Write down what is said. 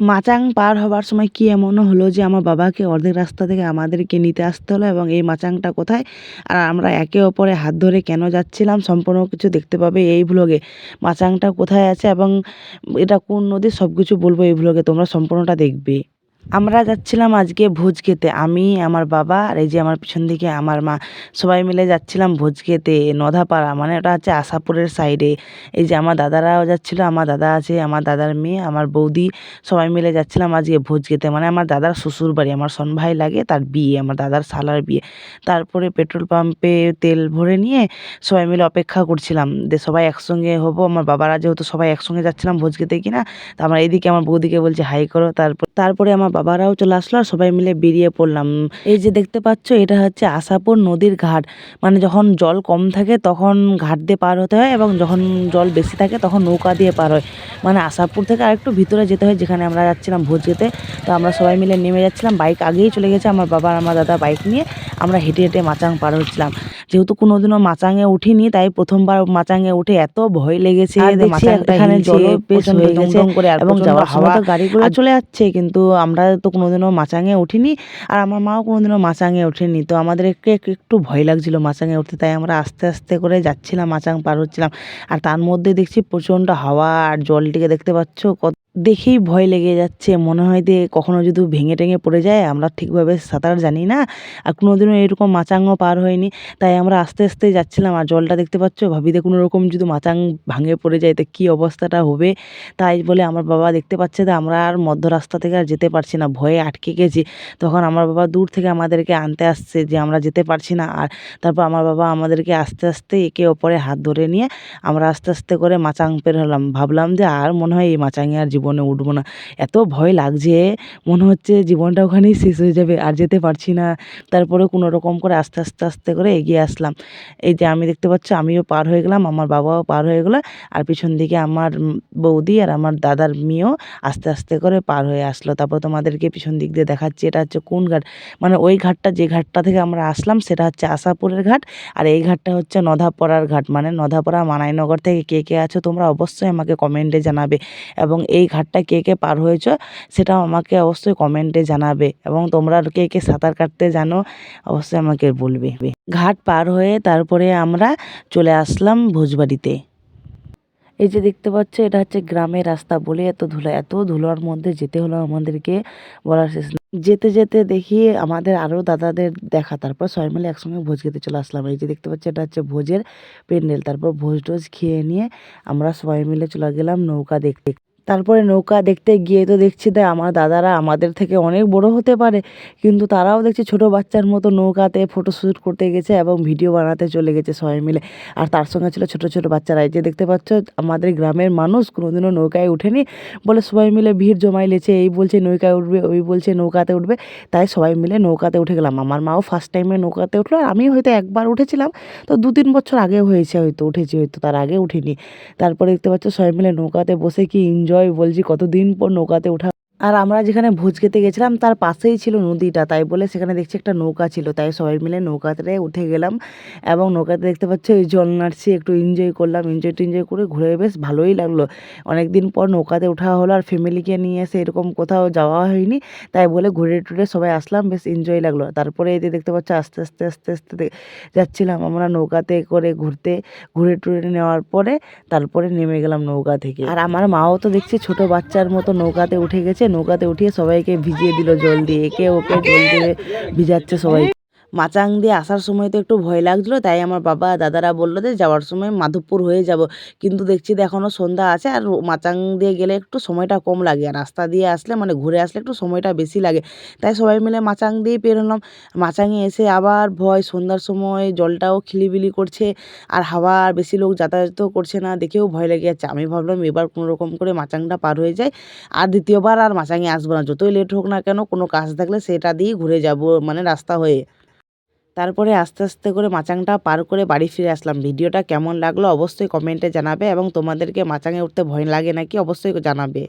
মাচাং পার হবার সময় কি এমন হলো যে আমার বাবাকে অর্ধেক রাস্তা থেকে আমাদেরকে নিতে আসতে হলো এবং এই মাচাংটা কোথায়? আর আমরা একে অপরে হাত ধরে কেন যাচ্ছিলাম? সম্পূর্ণ কিছু দেখতে পাবে এই ভ্লগে মাচাংটা কোথায় আছে এবং এটা কোন নদী সব কিছু বলব এই ভ্লগে তোমরা সম্পূর্ণটা দেখবে। আমরা যাচ্ছিলাম আজকে ভোজ খেতে। আমি, আমার বাবা আর এই যে আমার পিছন দিকে আমার মা। সবাই মিলে যাচ্ছিলাম ভোজ খেতে নধাপাড়া মানে ওটা হচ্ছে আশাপুরের সাইডে এই যে আমার দাদারাও যাচ্ছিল, আমার দাদা আছে, আমার দাদার মেয়ে, আমার বৌদি। সবাই মিলে যাচ্ছিলাম আজকে ভোজ খেতে। মানে আমার দাদার শ্বশুর বাড়ি, আমার শোন ভাই লাগে তার বিয়ে, আমার দাদার শালার বিয়ে। তারপরে পেট্রোল পাম্পে তেল ভরে নিয়ে সবাই মিলে অপেক্ষা করছিলাম। যে সবাই একসঙ্গে হব, আমার বাবারা যেহেতু সবাই একসঙ্গে যাচ্ছিলাম ভোজ খেতে কিনা, তা আমরা এইদিকে আমার বৌদিকে বলছি, হাই করো। তারপর তারপরে আমার বাবারাও চলে আসলো আর সবাই মিলে বেরিয়ে পড়লাম। এই যে দেখতে পাচ্ছ, এটা হচ্ছে আশাপুর নদীর ঘাট। মানে যখন জল কম থাকে তখন ঘাট দিয়ে পার হতে হয় এবং যখন জল বেশি থাকে তখন নৌকা দিয়ে পার হয়। মানে আশাপুর থেকে আরেকটু ভিতরে যেতে হয় যেখানে আমরা যাচ্ছিলাম ভোজ যেতে তো আমরা সবাই মিলে নেমে যাচ্ছিলাম। বাইক আগেই চলে গেছে আমার বাবা আর আমার দাদা বাইক নিয়ে। আমরা হেঁটে হেঁটে মাচাং পার হচ্ছিলাম। যেহেতু কোনোদিনও মাচাঙে উঠিনি তাই প্রথমবার মাচাঙে উঠে এত ভয় লেগেছে এখানে বেশ হয়ে গেছে এবং যাওয়ার সময় তো গাড়িগুলো চলে যাচ্ছে কিন্তু আমরা তো কোনোদিনও মাচাঙে উঠিনি আর আমার মাও কোনোদিনও মাচাঙে ওঠেনি। তো আমাদের একটু একটু ভয় লাগছিল মাচাঙে উঠতে তাই আমরা আস্তে আস্তে করে যাচ্ছিলাম মাচাং পার হচ্ছিলাম। আর তার মধ্যে দেখছি প্রচণ্ড হাওয়া আর জলটিকে দেখতে পাচ্ছ কত দেখেই ভয় লেগে যাচ্ছে। মনে হয় যে কখনো যদি ভেঙে টেঙে পড়ে যায়, আমরা ঠিকভাবে সাঁতার জানি না আর কোনোদিনও এরকম মাচাংও পার হয়নি। তাই আমরা আস্তে আস্তে যাচ্ছিলাম আর জলটা দেখতে পাচ্ছ? ভাবিতে কোনো রকম যদি মাচাং ভাঙে পড়ে যায়, তো কী অবস্থাটা হবে? তাই বলে আমার বাবা দেখতে পাচ্ছে যে আমরা আর মধ্য রাস্তা থেকে আর যেতে পারছি না, ভয়ে আটকে গেছি। তখন আমার বাবা দূর থেকে আমাদেরকে আনতে আসছে যে আমরা যেতে পারছি না আর তারপর আমার বাবা আমাদেরকে আস্তে আস্তে একে অপরে হাত ধরে নিয়ে আমরা আস্তে আস্তে করে মাচাং পের হলাম। ভাবলাম যে আর মনে হয় এই মাচাঙে আর জীবনে উঠবো না। এত ভয় লাগছে, মনে হচ্ছে জীবনটা ওখানেই শেষ হয়ে যাবে, আর যেতে পারছি না। তারপরে কোনো রকম করে আস্তে আস্তে আস্তে করে এগিয়ে আসলাম। এই যে আমি দেখতে পাচ্ছি, আমিও পার হয়ে গেলাম, আমার বাবাও পার হয়ে গেলো, আর পিছন দিকে আমার বৌদি আর আমার দাদার মেয়েও আস্তে আস্তে করে পার হয়ে আসলো। তারপর তোমাদেরকে পিছন দিক দিয়ে দেখাচ্ছি, এটা হচ্ছে কোন ঘাট? মানে ওই ঘাটটা, যে ঘাটটা থেকে আমরা আসলাম, সেটা হচ্ছে আশাপুরের ঘাট, আর এই ঘাটটা হচ্ছে নধাপাড়ার ঘাট। মানে নধাপাড়া মানাইনগর থেকে কে কে আছো, তোমরা অবশ্যই আমাকে কমেন্টে জানাবে। এবং এই ঘাটটা কে কে পার হয়েছ সেটাও আমাকে অবশ্যই কমেন্টে জানাবে এবং তোমরা কে কে সাঁতার কাটতে জানো অবশ্যই আমাকে বলবে। ঘাট পার হয়ে তারপরে আমরা চলে আসলাম ভোজবাড়িতে। এই যে দেখতে পাচ্ছ, এটা হচ্ছে গ্রামের রাস্তা বলে এত ধুলো, এত ধুলোর মধ্যে যেতে হলো আমাদেরকে বলার শেষ। যেতে যেতে দেখি আমাদের আরও দাদাদের দেখা, তারপর সবাই মিলে একসঙ্গে ভোজ খেতে চলে আসলাম। এই যে দেখতে পাচ্ছি, এটা হচ্ছে ভোজের প্যান্ডেল, তারপর ভোজ টোজ খেয়ে নিয়ে আমরা সবাই মিলে চলে গেলাম নৌকা দেখতে। তারপরে নৌকা দেখতে গিয়ে তো দেখছি যে আমার দাদারা আমাদের থেকে অনেক বড় হতে পারে। কিন্তু তারাও দেখছি ছোট বাচ্চার মতো নৌকাতে ফটোশ্যুট করতে গেছে এবং ভিডিও বানাতে চলে গেছে সবাই মিলে। আর তার সঙ্গে ছিল ছোট ছোট বাচ্চারা। এই যে দেখতে পাচ্ছ, আমাদের গ্রামের মানুষ কোনোদিনও নৌকায় উঠেনি বলে সবাই মিলে ভিড় জমাই লেছে এই বলছে নৌকায় উঠবে, ওই বলছে নৌকাতে উঠবে। তাই সবাই মিলে নৌকাতে উঠে গেলাম। আমার মাও ফার্স্ট টাইমে নৌকাতে উঠল। আর আমি হয়তো একবার উঠেছিলাম। তো দু তিন বছর আগে হয়েছে হয়তো, উঠেছি হয়তো, তার আগে উঠিনি। তারপরে দেখতে পাচ্ছ সবাই মিলে নৌকাতে বসে কি এনজয় বলছি কতদিন পর নৌকাতে ওঠা আর আমরা যেখানে ভোজ খেতে গেছিলাম, তার পাশেই ছিল নদীটা। তাই বলে সেখানে দেখছি একটা নৌকা ছিল। তাই সবাই মিলে নৌকাতে উঠে গেলাম এবং নৌকাতে দেখতে পাচ্ছি ওই জল নাড়ছি, একটু এনজয় করলাম। এনজয় টেনজয় করে ঘুরে বেশ ভালোই লাগল। অনেক দিন পর নৌকাতে ওঠা হলো আর ফ্যামিলিকে নিয়ে এসে এরকম কোথাও যাওয়া হয়নি। তাই বলে ঘুরে টুরে সবাই আসলাম, বেশ এনজয় লাগল। তারপরে যে দেখতে পাচ্ছ আস্তে আস্তে আস্তে আস্তে যাচ্ছিলাম আমরা নৌকাতে করে ঘুরতে। ঘুরে টুরে নেওয়ার পরে তারপরে নেমে গেলাম নৌকা থেকে। আর আমার মাও তো দেখছি ছোট বাচ্চার মতো নৌকাতে উঠে গেছে। নৌকাতে উঠিয়ে সবাইকে ভিজিয়ে দিল জল দিয়ে। একে ওকে জল দিয়ে ভিজাচ্ছে সবাই। মাচাং দিয়ে আসার সময় তো একটু ভয় লাগছিল, তাই আমার বাবা দাদারা বলল যে যাওয়ার সময় মাধবপুর হয়ে যাব। কিন্তু দেখছি যে এখনও সন্ধ্যা আছে আর মাচাং দিয়ে গেলে একটু সময়টা কম লাগে আর রাস্তা দিয়ে আসলে মানে ঘুরে আসলে একটু সময়টা বেশি লাগে। তাই সবাই মিলে মাচাং দিয়েই পের হলাম। মাচাঙে এসে আবার ভয়, সন্ধ্যার সময় জলটাও খিলিবিলি করছে আর হাওয়া আর বেশি লোক যাতায়াতও করছে না, দেখেও ভয় লেগে যাচ্ছে। আমি ভাবলাম এবার কোনো রকম করে মাচাংটা পার হয়ে যায় আর দ্বিতীয়বার আর মাচাঙে আসব না। যতই লেট হোক না কেন কোনো কাজ থাকলে সেটা দিয়েই ঘুরে যাব মানে রাস্তা হয়ে। তারপরে আস্তে আস্তে করে মাচাংটা পার করে বাড়ি ফিরে আসলাম। ভিডিওটা কেমন লাগল অবশ্যই কমেন্টে জানাবে এবং তোমাদেরকে মাচাঙে উঠতে ভয় লাগে নাকি অবশ্যই জানাবে।